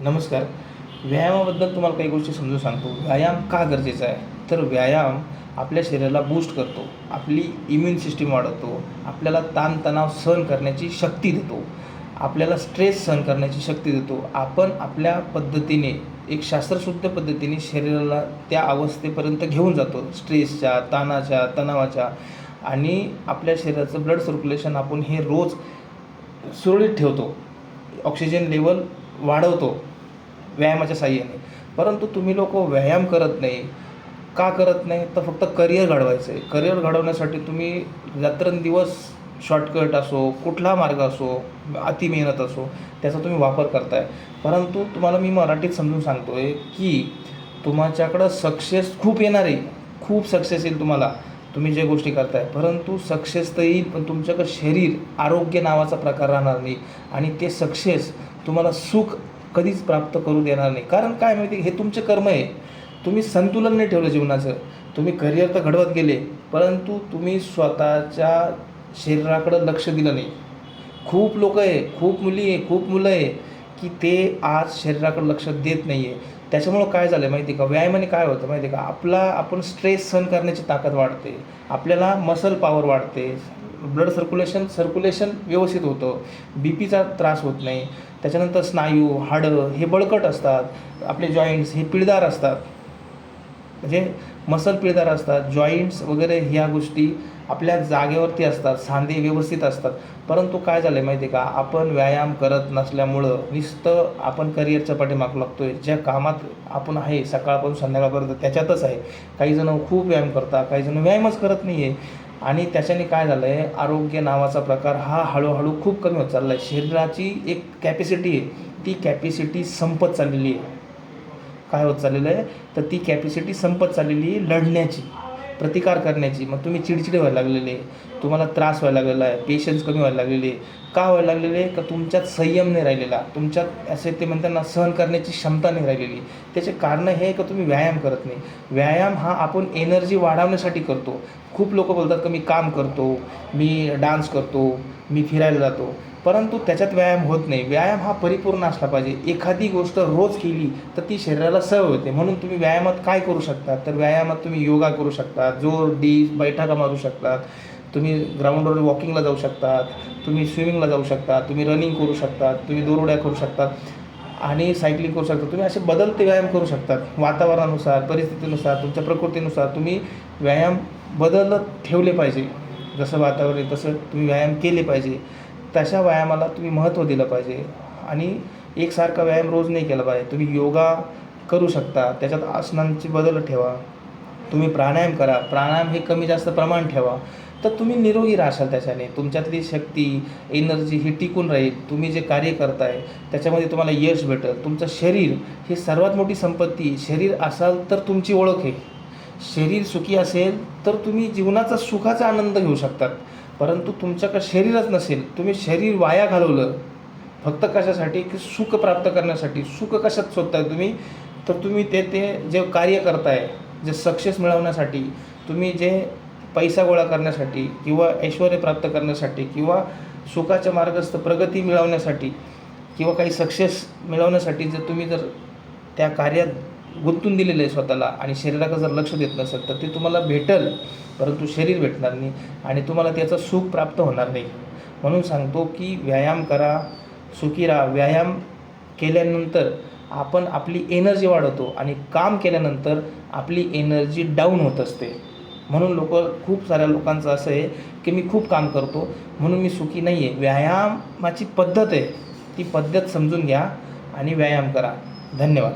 नमस्कार. व्यायामाबद्दल तुम्हाला काही गोष्टी समजून सांगतो. व्यायाम का गरजेचा आहे? तर व्यायाम आपल्या शरीराला बूस्ट करतो. आपली इम्युन सिस्टीम वाढवतो. आपल्याला ताणतणाव सहन करण्याची शक्ती देतो. आपल्याला स्ट्रेस सहन करण्याची शक्ती देतो. आपण आपल्या पद्धतीने एक शास्त्रशुद्ध पद्धतीने शरीराला त्या अवस्थेपर्यंत घेऊन जातो. स्ट्रेसच्या ताणाच्या तणावाच्या आणि आपल्या शरीराचं ब्लड सर्क्युलेशन आपण हे रोज सुरळीत ठेवतो. ऑक्सिजन लेवल वाढवतो. व्यायामाच्या साह्याने परंतु तुम्ही लोक व्यायाम करत नाही का करत नाही तर फक्त करिअर घडवायचं आहे करिअर घडवण्यासाठी तुम्ही रात्रंदिवस शॉर्टकट असो कुठला मार्ग असो अति मेहनत असो त्याचा तुम्ही वापर करताय. परंतु तुम्हाला मी मराठीत समजून सांगतो आहे की तुमच्याकडं सक्सेस खूप येणार आहे. खूप सक्सेस येईल तुम्हाला. तुम्ही जे गोष्टी करताय. परंतु सक्सेस तर येईल पण तुमच्याकडं शरीर आरोग्य नावाचा प्रकार राहणार नाही. आणि ते सक्सेस तुम्हाला सुख कधीच प्राप्त करू देणार नाही. कारण काय माहिती हे तुमचे कर्म आहे. तुम्ही संतुलन नाही ठेवलं जीवनाचं. तुम्ही करिअर तर घडवत गेले परंतु तुम्ही स्वतःच्या शरीराकडं लक्ष दिलं नाही. खूप लोक आहे खूप मुली आहे खूप मुलं आहे की ते आज शरीराकडे लक्ष देत नाही आहे त्याच्यामुळं काय झालं आहे माहिती आहे का? व्यायामाने काय होतं माहिती आहे का? आपला आपण स्ट्रेस सहन करण्याची ताकद वाढते. आपल्याला मसल पॉवर वाढते. ब्लड सर्क्युलेशन सर्क्युलेशन व्यवस्थित होतं. बी पीचा त्रास होत नाही. त्याच्यानंतर स्नायू हाडं हे बळकट असतात. आपले जॉईंट्स हे पिळदार असतात. म्हणजे मसल पिळदार असतात. जॉईंट्स वगैरे ह्या गोष्टी आपल्या जागेवरती असतात. सांधे व्यवस्थित असतात. परंतु काय झालं आहे माहिती आहे का? आपण व्यायाम करत नसल्यामुळं नुसतं आपण करिअरच्या पाठीमाग लागतो आहे ज्या कामात आपण आहे सकाळपासून संध्याकाळपर्यंत त्याच्यातच आहे. काही जणं खूप व्यायाम करतात काहीजणं व्यायामच करत नाही आहे आणि त्याच्याने काय झालं आहे आरोग्य नावाचा प्रकार हा हळूहळू खूप कमी होत चालला आहे शरीराची एक कॅपॅसिटी आहे ती कॅपॅसिटी संपत चाललेली आहे. काय होत चाललेलं आहे? तर ती कॅपॅसिटी संपत चाललेली आहे लढण्याची. प्रतिकार करण्याची. मग तुम्ही चिडचिडे व्हायला लागलेले तुम्हाला त्रास व्हायला लागलेला आहे पेशन्स कमी व्हायला लागलेले. का व्हायला लागलेले? का तुमच्यात संयम नाही राहिलेला? तुमच्यात असे ते म्हणताना सहन करण्याची क्षमता नाही राहिलेली. त्याचे कारण हे का तुम्ही व्यायाम करत नाही? व्यायाम हा आपण एनर्जी वाढवण्यासाठी करतो. खूप लोक बोलतात का मी काम करतो मी डान्स करतो मी फिरायला जातो. परंतु त्याच्यात व्यायाम होत नाही. व्यायाम हा परिपूर्ण असला पाहिजे. एखादी गोष्ट रोज केली तर ती शरीराला सवय होते. म्हणून तुम्ही व्यायामात काय करू शकता? तर व्यायामात तुम्ही योगा करू शकता जोर डी बैठका मारू शकतात तुम्ही ग्राउंडवर वॉकिंगला जाऊ शकतात तुम्ही स्विमिंगला जाऊ शकता तुम्ही रनिंग करू शकतात तुम्ही दोरउड्या करू शकतात आणि सायकलिंग करू शकता. तुम्ही असे बदलते व्यायाम करू शकतात. वातावरणानुसार परिस्थितीनुसार तुमच्या प्रकृतीनुसार तुम्ही व्यायाम बदलत ठेवले पाहिजे. जसं वातावरण तसं तुम्ही व्यायाम केले पाहिजे. तशा व्यायामाला तुम्ही महत्त्व दिलं पाहिजे. आणि एकसारखा व्यायाम रोज नाही केला पाहिजे. तुम्ही योगा करू शकता. त्याच्यात आसनांची बदल ठेवा. तुम्ही प्राणायाम करा. प्राणायाम हे कमी जास्त प्रमाण ठेवा. तर तुम्ही निरोगी राहाल त्याच्याने. तुमच्यातली शक्ती एनर्जी ही टिकून राहील. तुम्ही जे कार्य करताय त्याच्यामध्ये तुम्हाला यश भेटेल. तुमचं शरीर ही सर्वात मोठी संपत्ती. शरीर असाल तर तुमची ओळख आहे. शरीर सुखी असेल तर तुम्ही जीवनाचा सुखाचा आनंद घेऊ शकतात. परंतु तुमच्याकडे शरीरच नसेल तुम्ही शरीर वाया घालवलं फक्त कशासाठी? की सुख प्राप्त करण्यासाठी. सुख कशात शोधताय तुम्ही? तर तुम्ही ते ते जे कार्य करताय जे सक्सेस मिळवण्यासाठी तुम्ही जे पैसा गोळा करण्यासाठी किंवा ऐश्वर प्राप्त करण्यासाठी किंवा सुखाच्या मार्गस्थ प्रगती मिळवण्यासाठी किंवा काही सक्सेस मिळवण्यासाठी जर तुम्ही जर त्या कार्यात गुंतून दिलेलं आहे स्वतःला आणि शरीराकडे जर लक्ष देत नसेल तर ते तुम्हाला भेटल परंतु शरीर भेटणार नाही आणि तुम्हाला त्याचं सुख प्राप्त होणार नाही. म्हणून सांगतो की व्यायाम करा सुखी राहा. व्यायाम केल्यानंतर आपण आपली एनर्जी वाढवतो आणि काम केल्यानंतर आपली एनर्जी डाऊन होत असते. म्हणून लोक खूप साऱ्या लोकांचं असं आहे की मी खूप काम करतो म्हणून मी सुखी नाही आहे व्यायामाची पद्धत आहे. ती पद्धत समजून घ्या आणि व्यायाम करा. धन्यवाद.